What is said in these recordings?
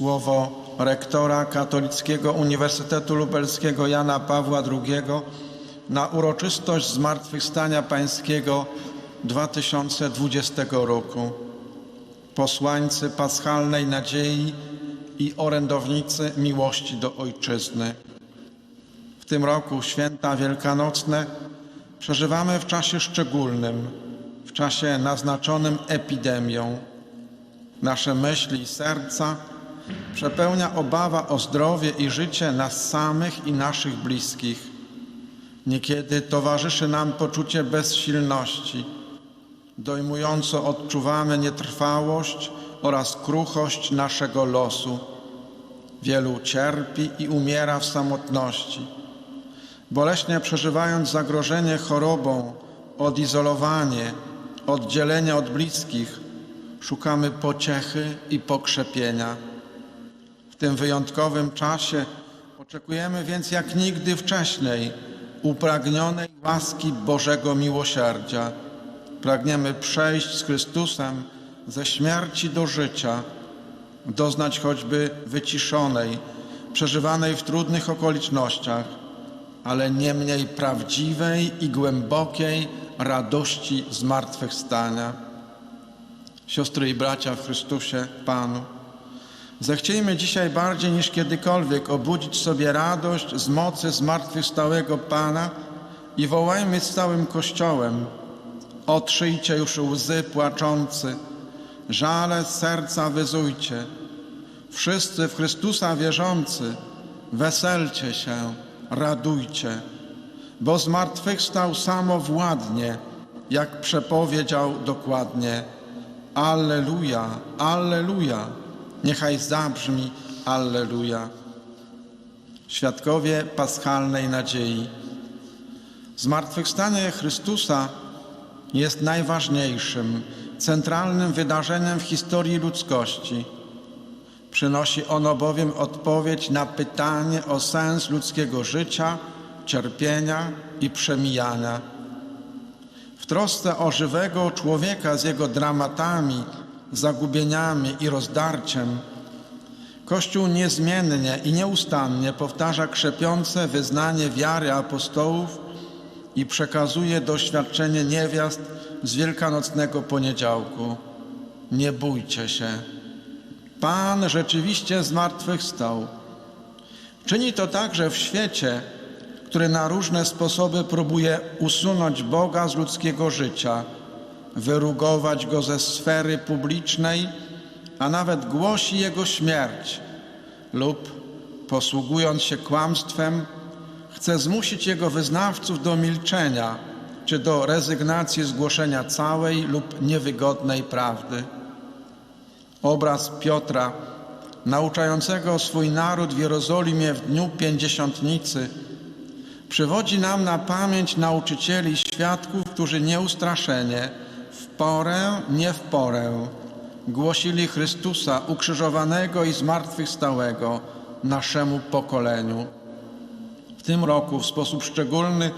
Słowo rektora Katolickiego Uniwersytetu Lubelskiego Jana Pawła II na uroczystość Zmartwychwstania Pańskiego 2020 roku. Posłańcy paschalnej nadziei i orędownicy miłości do Ojczyzny. W tym roku święta wielkanocne przeżywamy w czasie szczególnym, w czasie naznaczonym epidemią. Nasze myśli i serca przepełnia obawa o zdrowie i życie nas samych i naszych bliskich. Niekiedy towarzyszy nam poczucie bezsilności. Dojmująco odczuwamy nietrwałość oraz kruchość naszego losu. Wielu cierpi i umiera w samotności. Boleśnie przeżywając zagrożenie chorobą, odizolowanie, oddzielenie od bliskich, szukamy pociechy i pokrzepienia. Tym wyjątkowym czasie oczekujemy więc jak nigdy wcześniej upragnionej łaski Bożego miłosierdzia. Pragniemy przejść z Chrystusem ze śmierci do życia, doznać choćby wyciszonej, przeżywanej w trudnych okolicznościach, ale nie mniej prawdziwej i głębokiej radości zmartwychwstania. Siostry i bracia w Chrystusie Panu, zechciejmy dzisiaj bardziej niż kiedykolwiek obudzić sobie radość z mocy zmartwychwstałego Pana i wołajmy z całym Kościołem, otrzyjcie już łzy płaczący, żale z serca wyzujcie. Wszyscy w Chrystusa wierzący, weselcie się, radujcie, bo zmartwychwstał samowładnie, jak przepowiedział dokładnie. Alleluja, Alleluja, niechaj zabrzmi Alleluja. Świadkowie paschalnej nadziei. Zmartwychwstanie Chrystusa jest najważniejszym, centralnym wydarzeniem w historii ludzkości. Przynosi ono bowiem odpowiedź na pytanie o sens ludzkiego życia, cierpienia i przemijania. W trosce o żywego człowieka z jego dramatami, zagubieniami i rozdarciem, Kościół niezmiennie i nieustannie powtarza krzepiące wyznanie wiary apostołów i przekazuje doświadczenie niewiast z wielkanocnego poniedziałku. Nie bójcie się. Pan rzeczywiście zmartwychwstał. Czyni to także w świecie, który na różne sposoby próbuje usunąć Boga z ludzkiego życia, wyrugować go ze sfery publicznej, a nawet głosi jego śmierć lub, posługując się kłamstwem, chce zmusić jego wyznawców do milczenia czy do rezygnacji z głoszenia całej lub niewygodnej prawdy. Obraz Piotra, nauczającego swój naród w Jerozolimie w dniu pięćdziesiątnicy, przywodzi nam na pamięć nauczycieli świadków, którzy nieustraszenie, porę, nie w porę, głosili Chrystusa ukrzyżowanego i zmartwychwstałego naszemu pokoleniu. W tym roku w sposób szczególny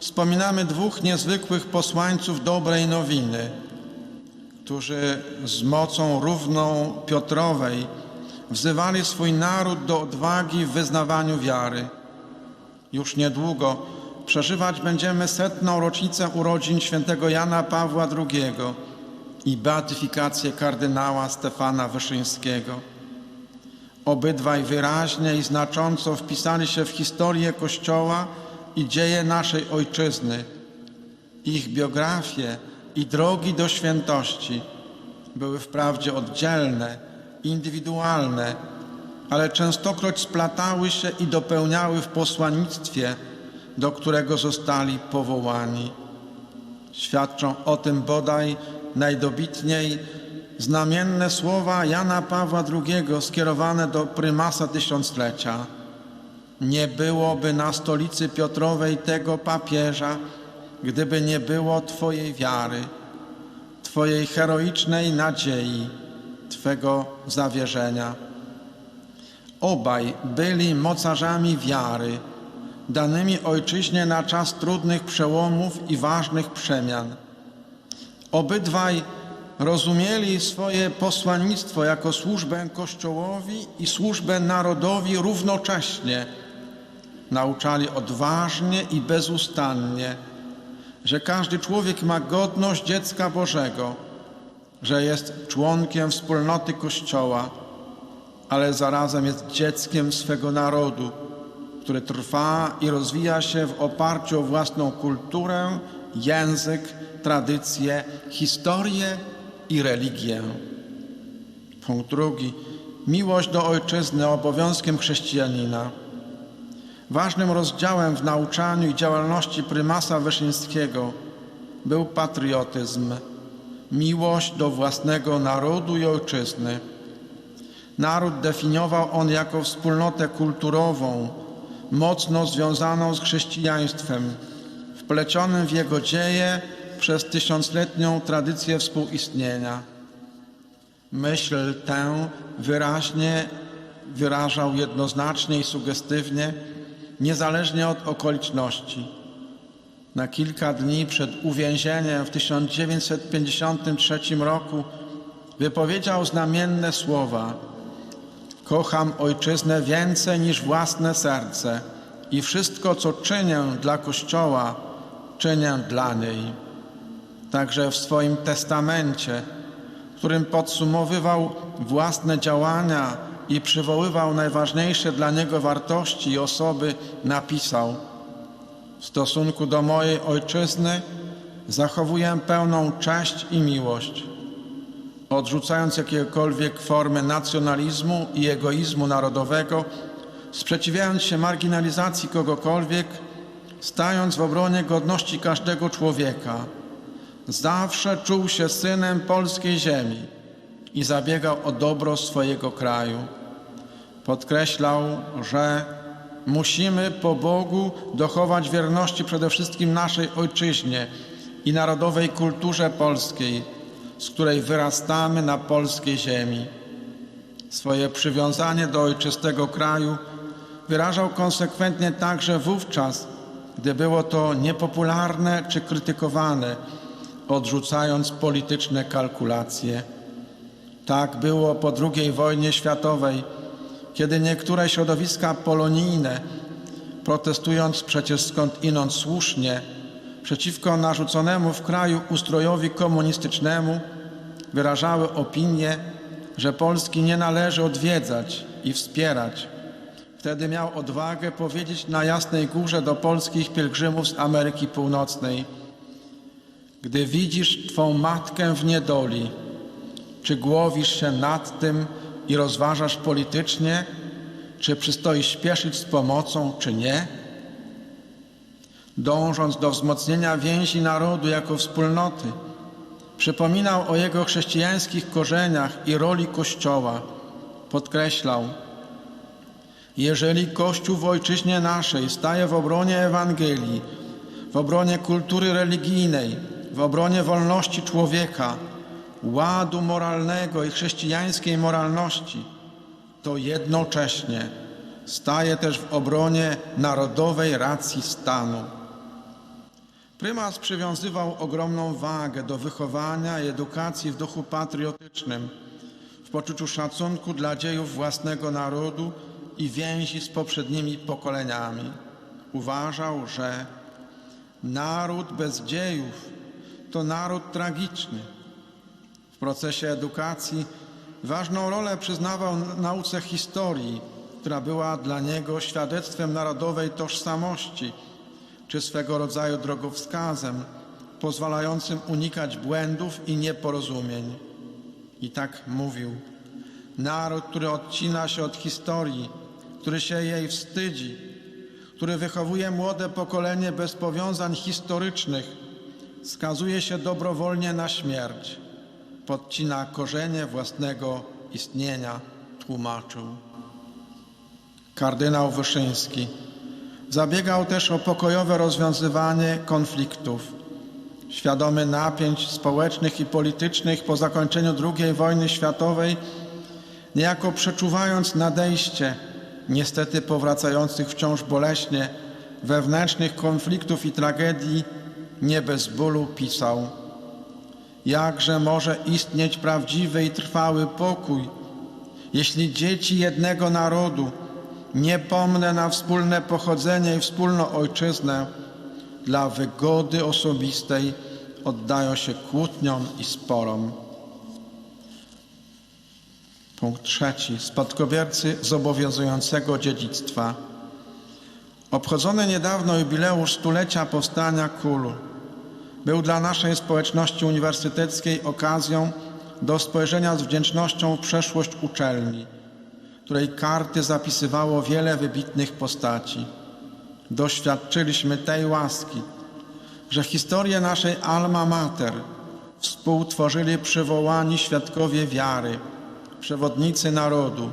wspominamy dwóch niezwykłych posłańców dobrej nowiny, którzy z mocą równą Piotrowej wzywali swój naród do odwagi w wyznawaniu wiary. Już niedługo przeżywać będziemy setną rocznicę urodzin świętego Jana Pawła II i beatyfikację kardynała Stefana Wyszyńskiego. Obydwaj wyraźnie i znacząco wpisali się w historię Kościoła i dzieje naszej Ojczyzny. Ich biografie i drogi do świętości były wprawdzie oddzielne, indywidualne, ale częstokroć splatały się i dopełniały w posłannictwie, do którego zostali powołani. Świadczą o tym bodaj najdobitniej znamienne słowa Jana Pawła II skierowane do prymasa tysiąclecia. Nie byłoby na stolicy Piotrowej tego papieża, gdyby nie było Twojej wiary, Twojej heroicznej nadziei, Twego zawierzenia. Obaj byli mocarzami wiary, danymi ojczyźnie na czas trudnych przełomów i ważnych przemian. Obydwaj rozumieli swoje posłannictwo jako służbę Kościołowi i służbę narodowi równocześnie. Nauczali odważnie i bezustannie, że każdy człowiek ma godność dziecka Bożego, że jest członkiem wspólnoty Kościoła, ale zarazem jest dzieckiem swego narodu, który trwa i rozwija się w oparciu o własną kulturę, język, tradycję, historię i religię. Punkt drugi. Miłość do ojczyzny obowiązkiem chrześcijanina. Ważnym rozdziałem w nauczaniu i działalności prymasa Wyszyńskiego był patriotyzm, miłość do własnego narodu i ojczyzny. Naród definiował on jako wspólnotę kulturową, mocno związaną z chrześcijaństwem, wplecionym w jego dzieje przez tysiącletnią tradycję współistnienia. Myśl tę wyraźnie wyrażał jednoznacznie i sugestywnie, niezależnie od okoliczności. Na kilka dni przed uwięzieniem w 1953 roku wypowiedział znamienne słowa: Kocham ojczyznę więcej niż własne serce i wszystko, co czynię dla Kościoła, czynię dla niej. Także w swoim testamencie, którym podsumowywał własne działania i przywoływał najważniejsze dla niego wartości i osoby, napisał: W stosunku do mojej ojczyzny zachowuję pełną cześć i miłość, odrzucając jakiekolwiek formy nacjonalizmu i egoizmu narodowego, sprzeciwiając się marginalizacji kogokolwiek, stając w obronie godności każdego człowieka. Zawsze czuł się synem polskiej ziemi i zabiegał o dobro swojego kraju. Podkreślał, że musimy po Bogu dochować wierności przede wszystkim naszej ojczyźnie i narodowej kulturze polskiej, z której wyrastamy na polskiej ziemi. Swoje przywiązanie do ojczystego kraju wyrażał konsekwentnie także wówczas, gdy było to niepopularne czy krytykowane, odrzucając polityczne kalkulacje. Tak było po II wojnie światowej, kiedy niektóre środowiska polonijne, protestując przecież skąd inąd słusznie przeciwko narzuconemu w kraju ustrojowi komunistycznemu, wyrażały opinię, że Polski nie należy odwiedzać i wspierać. Wtedy miał odwagę powiedzieć na Jasnej Górze do polskich pielgrzymów z Ameryki Północnej: Gdy widzisz Twą matkę w niedoli, czy głowisz się nad tym i rozważasz politycznie, czy przystoi śpieszyć z pomocą, czy nie? Dążąc do wzmocnienia więzi narodu jako wspólnoty, przypominał o jego chrześcijańskich korzeniach i roli Kościoła. Podkreślał, jeżeli Kościół w ojczyźnie naszej staje w obronie Ewangelii, w obronie kultury religijnej, w obronie wolności człowieka, ładu moralnego i chrześcijańskiej moralności, to jednocześnie staje też w obronie narodowej racji stanu. Prymas przywiązywał ogromną wagę do wychowania i edukacji w duchu patriotycznym, w poczuciu szacunku dla dziejów własnego narodu i więzi z poprzednimi pokoleniami. Uważał, że naród bez dziejów to naród tragiczny. W procesie edukacji ważną rolę przyznawał nauce historii, która była dla niego świadectwem narodowej tożsamości, czy swego rodzaju drogowskazem pozwalającym unikać błędów i nieporozumień. I tak mówił: Naród, który odcina się od historii, który się jej wstydzi, który wychowuje młode pokolenie bez powiązań historycznych, skazuje się dobrowolnie na śmierć, podcina korzenie własnego istnienia, tłumaczył. Kardynał Wyszyński zabiegał też o pokojowe rozwiązywanie konfliktów. Świadomy napięć społecznych i politycznych po zakończeniu II wojny światowej, niejako przeczuwając nadejście niestety powracających wciąż boleśnie wewnętrznych konfliktów i tragedii, nie bez bólu pisał: Jakże może istnieć prawdziwy i trwały pokój, jeśli dzieci jednego narodu, niepomne na wspólne pochodzenie i wspólną ojczyznę, dla wygody osobistej oddają się kłótniom i sporom. Punkt trzeci. Spadkobiercy zobowiązującego dziedzictwa. Obchodzony niedawno jubileusz stulecia powstania KUL był dla naszej społeczności uniwersyteckiej okazją do spojrzenia z wdzięcznością w przeszłość uczelni, której karty zapisywało wiele wybitnych postaci. Doświadczyliśmy tej łaski, że historię naszej alma mater współtworzyli przywołani świadkowie wiary, przewodnicy narodu.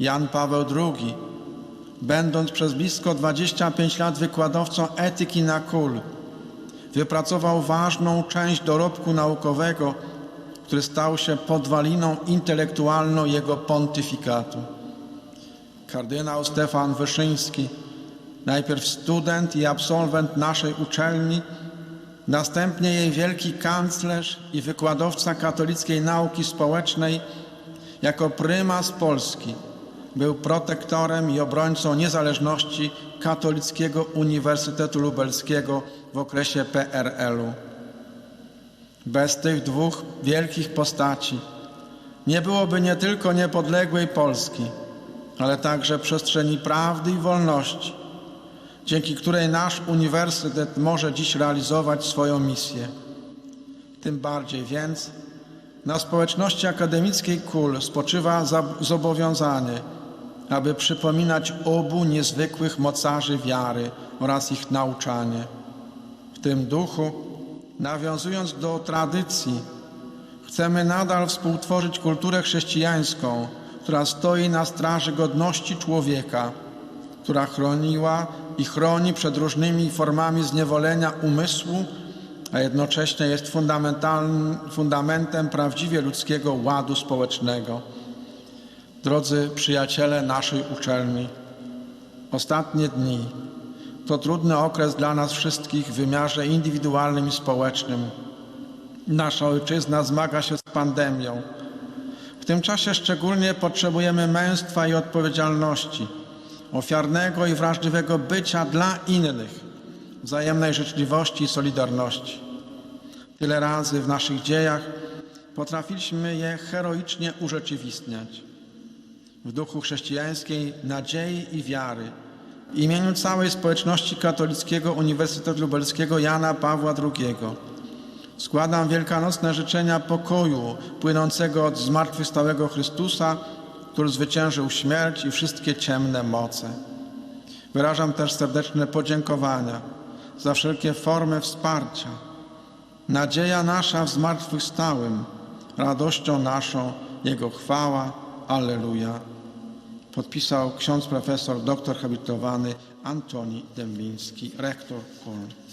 Jan Paweł II, będąc przez blisko 25 lat wykładowcą etyki na KUL, wypracował ważną część dorobku naukowego, który stał się podwaliną intelektualną jego pontyfikatu. Kardynał Stefan Wyszyński, najpierw student i absolwent naszej uczelni, następnie jej wielki kanclerz i wykładowca katolickiej nauki społecznej, jako prymas Polski był protektorem i obrońcą niezależności Katolickiego Uniwersytetu Lubelskiego w okresie PRL-u. Bez tych dwóch wielkich postaci nie byłoby nie tylko niepodległej Polski, ale także przestrzeni prawdy i wolności, dzięki której nasz uniwersytet może dziś realizować swoją misję. Tym bardziej więc na społeczności akademickiej KUL spoczywa zobowiązanie, aby przypominać obu niezwykłych mocarzy wiary oraz ich nauczanie. W tym duchu, nawiązując do tradycji, chcemy nadal współtworzyć kulturę chrześcijańską, która stoi na straży godności człowieka, która chroniła i chroni przed różnymi formami zniewolenia umysłu, a jednocześnie jest fundamentem prawdziwie ludzkiego ładu społecznego. Drodzy przyjaciele naszej uczelni, ostatnie dni to trudny okres dla nas wszystkich w wymiarze indywidualnym i społecznym. Nasza ojczyzna zmaga się z pandemią. W tym czasie szczególnie potrzebujemy męstwa i odpowiedzialności, ofiarnego i wrażliwego bycia dla innych, wzajemnej życzliwości i solidarności. Tyle razy w naszych dziejach potrafiliśmy je heroicznie urzeczywistniać. W duchu chrześcijańskiej nadziei i wiary w imieniu całej społeczności katolickiego Uniwersytetu Lubelskiego Jana Pawła II składam wielkanocne życzenia pokoju płynącego od zmartwychwstałego Chrystusa, który zwyciężył śmierć i wszystkie ciemne moce. Wyrażam też serdeczne podziękowania za wszelkie formy wsparcia. Nadzieja nasza w zmartwychwstałym, radością naszą Jego chwała. Alleluja. Podpisał ksiądz profesor doktor habilitowany Antoni Dębiński, rektor KUL.